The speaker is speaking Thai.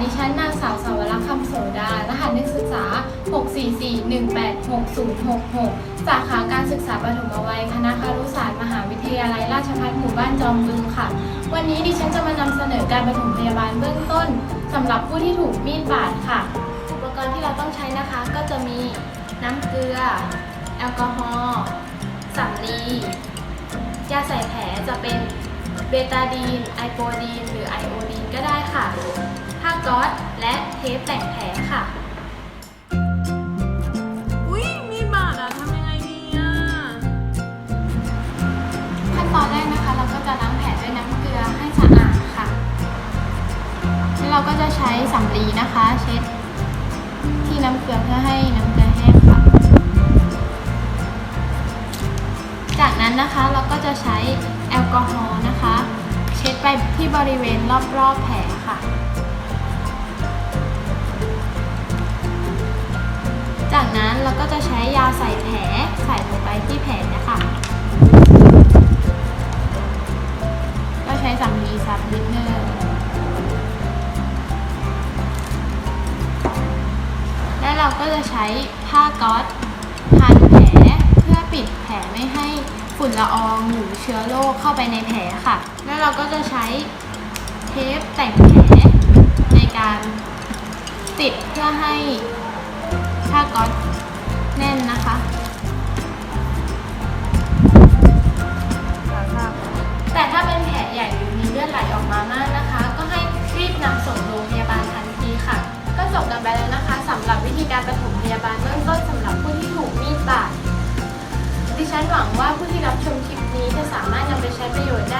ดิฉันนางสาวสาวรักษ์คำโสดา รหัสนักศึกษา 644186066 สาขาการศึกษาปฐมวัย คณะครุศาสตร์ มหาวิทยาลัย ราชภัฏหมู่บ้านจอมบึงค่ะ วันนี้ดิฉันจะมานำเสนอการปฐมพยาบาลเบื้องต้นสำหรับผู้ที่ถูกมีดบาดค่ะ อุปกรณ์ที่เราต้องใช้นะคะ ก็จะมีน้ำเกลือ แอลกอฮอล์สำลียาใส่แผลจะเป็นเบตาดีน ไอโปดีน หรือไอ ก๊อซและเทปแต่งแผลค่ะ อุ้ยมีดบาดอะทำยังไงดีอะขั้นตอนแรกนะคะ เราก็จะล้างแผลด้วยน้ำเกลือให้สะอาดค่ะ แล้วเราก็จะใช้สำลีนะคะ เช็ดที่น้ำเกลือเพื่อให้น้ำเกลือแห้งค่ะ จากนั้นนะคะเราก็จะใช้แอลกอฮอล์นะคะ เช็ดไปที่บริเวณรอบๆแผลค่ะ เราก็จะใช้ยาใส่แผลใส่ลงไปที่แผลนะคะก็ใช้สำลีซับนิดนึงแล้วเราก็จะใช้ผ้าก๊อซพันแผลเพื่อปิดแผลไม่ให้ฝุ่นละอองหรือเชื้อโรคเข้าไปในแผลค่ะ แล้วเราก็จะใช้เทปแต่งแผลในการติดเพื่อให้ผ้าก๊อซ แน่นนะคะแต่ถ้าเป็นแผลใหญ่หรือมีเลือดไหลออกมามากนะคะ ก็ให้รีบนำส่งโรงพยาบาลทันทีค่ะ ก็จบกันไปแล้วนะคะสำหรับวิธีการปฐมพยาบาลเบื้องต้นสำหรับผู้ที่ถูกมีดบาดดิฉันหวังว่าผู้ที่รับชมคลิปนี้จะสามารถนำไปใช้ประโยชน์ได้